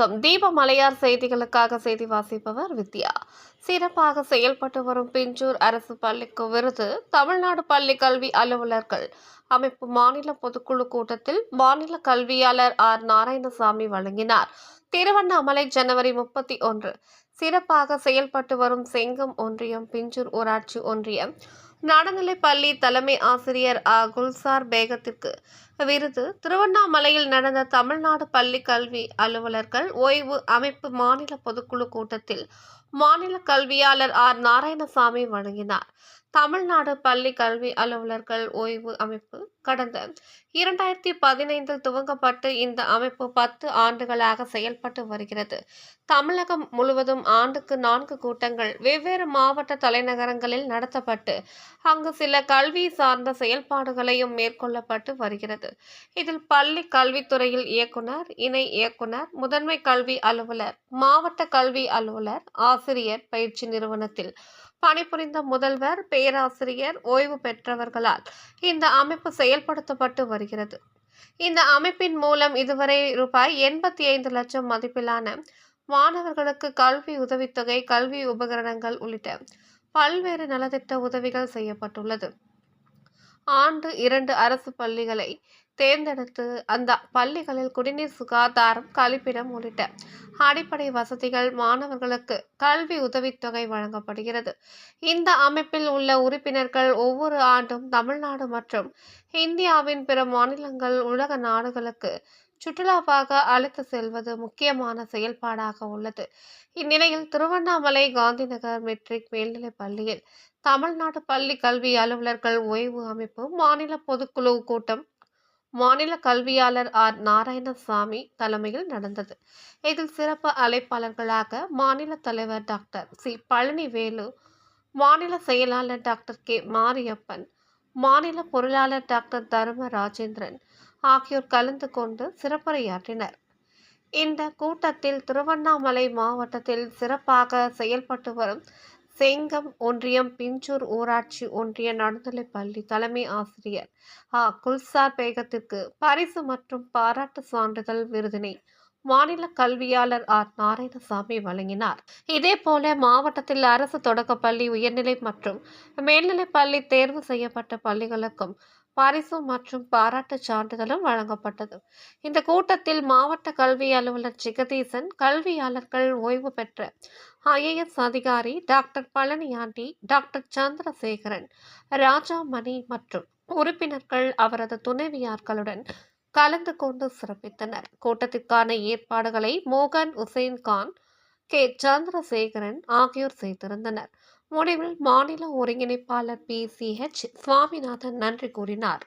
வணக்கம். தீப மலையார் செய்திகளுக்காக செய்தி வாசிப்பவர் வித்யா. சிறப்பாக செயல்பட்டு வரும் பிஞ்சூர் அரசு பள்ளிக்கு விருது. தமிழ்நாடு பள்ளி கல்வி அலுவலர்கள். அமைப்பு மாநில பொதுக்குழு கூட்டத்தில் மாநில கல்வியாளர் ஆர். நாராயணசாமி வழங்கினார். திருவண்ணாமலை ஜனவரி முப்பத்தி ஒன்று. சிறப்பாக செயல்பட்டு வரும் செங்கம் ஒன்றியம் பிஞ்சூர் ஊராட்சி ஒன்றியம். நடுநிலைப்பள்ளி தலைமை ஆசிரியர் ஆ. குல்சார் பேகத்திற்கு விருது. திருவண்ணாமலையில் நடந்த தமிழ்நாடு பள்ளி கல்வி அலுவலர்கள் ஓய்வு அமைப்பு மாநில பொதுக்குழு கூட்டத்தில் மாநில கல்வியாளர் ஆர். நாராயணசாமி வழங்கினார். தமிழ்நாடு பள்ளி கல்வி அலுவலர்கள் ஓய்வு அமைப்பு கடந்த இரண்டாயிரத்தி பதினைந்தில் துவங்கப்பட்டு இந்த அமைப்பு பத்து ஆண்டுகளாக செயல்பட்டு வருகிறது. தமிழகம் முழுவதும் ஆண்டுக்கு நான்கு கூட்டங்கள் வெவ்வேறு மாவட்ட தலைநகரங்களில் நடத்தப்பட்டு அங்கு சில கல்வி சார்ந்த செயல்பாடுகளையும் மேற்கொள்ளப்பட்டு வருகிறது. இதில் பள்ளி கல்வித்துறையில் இயக்குனர் இணை இயக்குனர் முதன்மை கல்வி அலுவலர் மாவட்ட கல்வி அலுவலர் ஆசிரியர் பயிற்சி நிறுவனத்தில் பணிபுரிந்த முதல்வர் பேராசிரியர் ஓய்வு பெற்றவர்களால் இந்த அமைப்பு செயல்படுத்தப்பட்டு வருகிறது. இந்த அமைப்பின் மூலம் இதுவரை ரூபாய் எண்பத்தி ஐந்து லட்சம் மதிப்பிலான மாணவர்களுக்கு கல்வி உதவித்தொகை கல்வி உபகரணங்கள் உள்ளிட்ட பல்வேறு நலத்திட்ட உதவிகள் செய்யப்பட்டுள்ளது. ஆண்டு இரண்டு அரசு பள்ளிகளை தேர்ந்தெடுத்து அந்த பள்ளிகளில் குடிநீர் சுகாதாரம் கழிப்பிடம் உள்ளிட்ட அடிப்படை வசதிகள் மாணவர்களுக்கு கல்வி உதவித்தொகை வழங்கப்படுகிறது. இந்த அமைப்பில் உள்ள உறுப்பினர்கள் ஒவ்வொரு ஆண்டும் தமிழ்நாடு மற்றும் இந்தியாவின் பிற மாநிலங்கள் உலக நாடுகளுக்கு சுற்றுலாவாக அழைத்து செல்வது முக்கியமான செயல்பாடாக உள்ளது. இந்நிலையில் திருவண்ணாமலை காந்திநகர் மெட்ரிக் மேல்நிலைப் பள்ளியில் தமிழ்நாடு பள்ளி கல்வி அலுவலர்கள் ஓய்வு அமைப்பு மாநில பொதுக்குழு கூட்டம் மாநில கல்வியாளர் ஆர். நாராயணசாமி தலைமையில் நடந்தது. இதில் சிறப்பு அழைப்பாளர்களாக மாநில தலைவர் டாக்டர் சி. பழனிவேலு மாநில செயலாளர் டாக்டர் கே. மாரியப்பன் மாநில பொருளாளர் டாக்டர் தர்ம ராஜேந்திரன் ஆகியோர் கலந்து கொண்டு சிறப்புரையாற்றினர். இந்த கூட்டத்தில் திருவண்ணாமலை மாவட்டத்தில் சிறப்பாக செயல்பட்டு வரும் செங்கம் ஒன்றியம் பிஞ்சூர் ஊராட்சி ஒன்றிய நடுநிலை பள்ளி தலைமை ஆசிரியர் ஆ. குல்சார் பேகத்திற்கு பரிசு மற்றும் பாராட்டு சான்றிதழ் விருதினை மாநில கல்வியாளர் ஆர். நாராயணசாமி வழங்கினார். இதே போல மாவட்டத்தில் அரசு தொடக்கப்பள்ளி உயர்நிலை மற்றும் மேல்நிலைப் பள்ளி தேர்வு செய்யப்பட்ட பள்ளிகளுக்கும் பரிசு மற்றும் பாராட்டுச் சான்றிதழும் வழங்கப்பட்டது. இந்த கூட்டத்தில் மாவட்ட கல்வி அலுவலர் ஜெகதீசன் கல்வியாளர்கள் ஓய்வு பெற்ற ஐஏஎஸ் அதிகாரி டாக்டர் பழனியாண்டி டாக்டர் சந்திரசேகரன் ராஜாமணி மற்றும் உறுப்பினர்கள் அவரது துணைவியார்களுடன் கலந்து கொண்டு சிறப்பித்தனர். கூட்டத்திற்கான ஏற்பாடுகளை மோகன் உசேன் கான் கே. சந்திரசேகரன் ஆகியோர் செய்திருந்தனர். முடிவில் மாநில ஒருங்கிணைப்பாளர் பி. சி. ஹெச் சுவாமிநாதன் நன்றி கூறினார்.